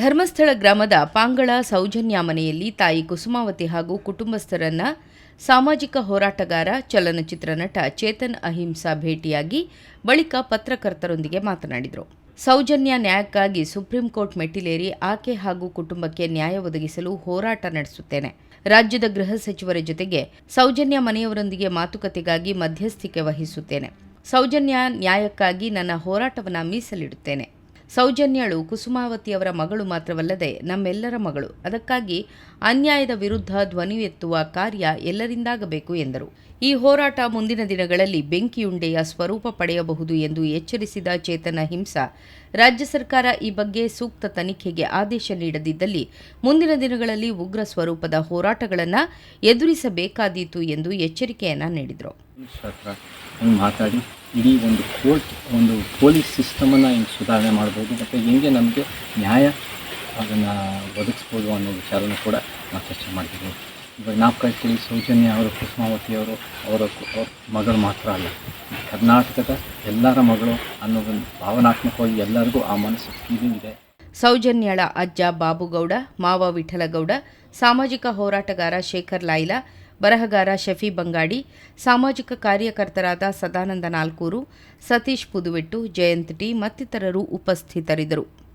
ಧರ್ಮಸ್ಥಳ ಗ್ರಾಮದ ಪಾಂಗಳ ಸೌಜನ್ಯ ಮನೆಯಲ್ಲಿ ತಾಯಿ ಕುಸುಮಾವತಿ ಹಾಗೂ ಕುಟುಂಬಸ್ಥರನ್ನ ಸಾಮಾಜಿಕ ಹೋರಾಟಗಾರ, ಚಲನಚಿತ್ರ ನಟ ಚೇತನ್ ಅಹಿಂಸಾ ಭೇಟಿಯಾಗಿ ಬಳಿಕ ಪತ್ರಕರ್ತರೊಂದಿಗೆ ಮಾತನಾಡಿದರು. ಸೌಜನ್ಯ ನ್ಯಾಯಕ್ಕಾಗಿ ಸುಪ್ರೀಂ ಕೋರ್ಟ್ ಮೆಟ್ಟಿಲೇರಿ ಆಕೆ ಹಾಗೂ ಕುಟುಂಬಕ್ಕೆ ನ್ಯಾಯ ಒದಗಿಸಲು ಹೋರಾಟ ನಡೆಸುತ್ತೇನೆ. ರಾಜ್ಯದ ಗೃಹ ಸಚಿವರ ಜೊತೆಗೆ ಸೌಜನ್ಯ ಮನೆಯವರೊಂದಿಗೆ ಮಾತುಕತೆಗಾಗಿ ಮಧ್ಯಸ್ಥಿಕೆ ವಹಿಸುತ್ತೇನೆ. ಸೌಜನ್ಯ ನ್ಯಾಯಕ್ಕಾಗಿ ನನ್ನ ಹೋರಾಟವನ್ನು ಮೀಸಲಿಡುತ್ತೇನೆ. ಸೌಜನ್ಯಳು ಕುಸುಮಾವತಿಯವರ ಮಗಳು ಮಾತ್ರವಲ್ಲದೆ ನಮ್ಮೆಲ್ಲರ ಮಗಳು. ಅದಕ್ಕಾಗಿ ಅನ್ಯಾಯದ ವಿರುದ್ಧ ಧ್ವನಿ ಎತ್ತುವ ಕಾರ್ಯ ಎಲ್ಲರಿಂದಾಗಬೇಕು ಎಂದರು. ಈ ಹೋರಾಟ ಮುಂದಿನ ದಿನಗಳಲ್ಲಿ ಬೆಂಕಿಯುಂಡೆಯ ಸ್ವರೂಪ ಪಡೆಯಬಹುದು ಎಂದು ಎಚ್ಚರಿಸಿದ ಚೇತನ ಹಿಂಸಾ, ರಾಜ್ಯ ಸರ್ಕಾರ ಈ ಬಗ್ಗೆ ಸೂಕ್ತ ತನಿಖೆಗೆ ಆದೇಶ ನೀಡದಿದ್ದಲ್ಲಿ ಮುಂದಿನ ದಿನಗಳಲ್ಲಿ ಉಗ್ರ ಸ್ವರೂಪದ ಹೋರಾಟಗಳನ್ನು ಎದುರಿಸಬೇಕಾದೀತು ಎಂದು ಎಚ್ಚರಿಕೆಯನ್ನ ನೀಡಿದರು. ಪೊಲೀಸ್ ಹತ್ರ ಹಿಂಗೆ ಮಾತಾಡಿ, ಇಡೀ ಒಂದು ಕೋರ್ಟ್, ಒಂದು ಪೊಲೀಸ್ ಸಿಸ್ಟಮನ್ನು ಹಿಂಗೆ ಸುಧಾರಣೆ ಮಾಡ್ಬೋದು, ಮತ್ತು ಹೆಂಗೆ ನಮಗೆ ನ್ಯಾಯ ಅದನ್ನು ಒದಗಿಸ್ಬೋದು ಅನ್ನೋ ವಿಚಾರನೂ ಕೂಡ ನಾವು ಚರ್ಚೆ ಮಾಡ್ತೀವಿ. ಇವಾಗ ಇಟ್ಕೊಳ್ಳಿ ಸೌಜನ್ಯ ಅವರು, ಕುಸುಮಾವತಿ ಅವರು ಮಗಳು ಮಾತ್ರ ಅಲ್ಲ, ಕರ್ನಾಟಕದ ಎಲ್ಲರ ಮಗಳು ಅನ್ನೋದನ್ನು ಭಾವನಾತ್ಮಕವಾಗಿ ಎಲ್ಲರಿಗೂ ಆ ಮನಸ್ಸು ಫೀಲಿಂಗ್ ಇದೆ. ಸೌಜನ್ಯಳ ಅಜ್ಜ ಬಾಬುಗೌಡ, ಮಾವ ವಿಠಲಗೌಡ, ಸಾಮಾಜಿಕ ಹೋರಾಟಗಾರ ಶೇಖರ್ ಲಾಯ್ಲಾ ಬರಹಗಾರ ಶಫಿ ಬಂಗಾಡಿ ಸಾಮಾಜಿಕ ಕಾರ್ಯಕರ್ತರಾದ ಸದಾನಂದ ನಾಲ್ಕೂರು ಸತೀಶ್ ಪುದುವೆಟ್ಟು ಜಯಂತ್ ಟಿ ಮತ್ತಿತರರು ಉಪಸ್ಥಿತರಿದ್ದರು.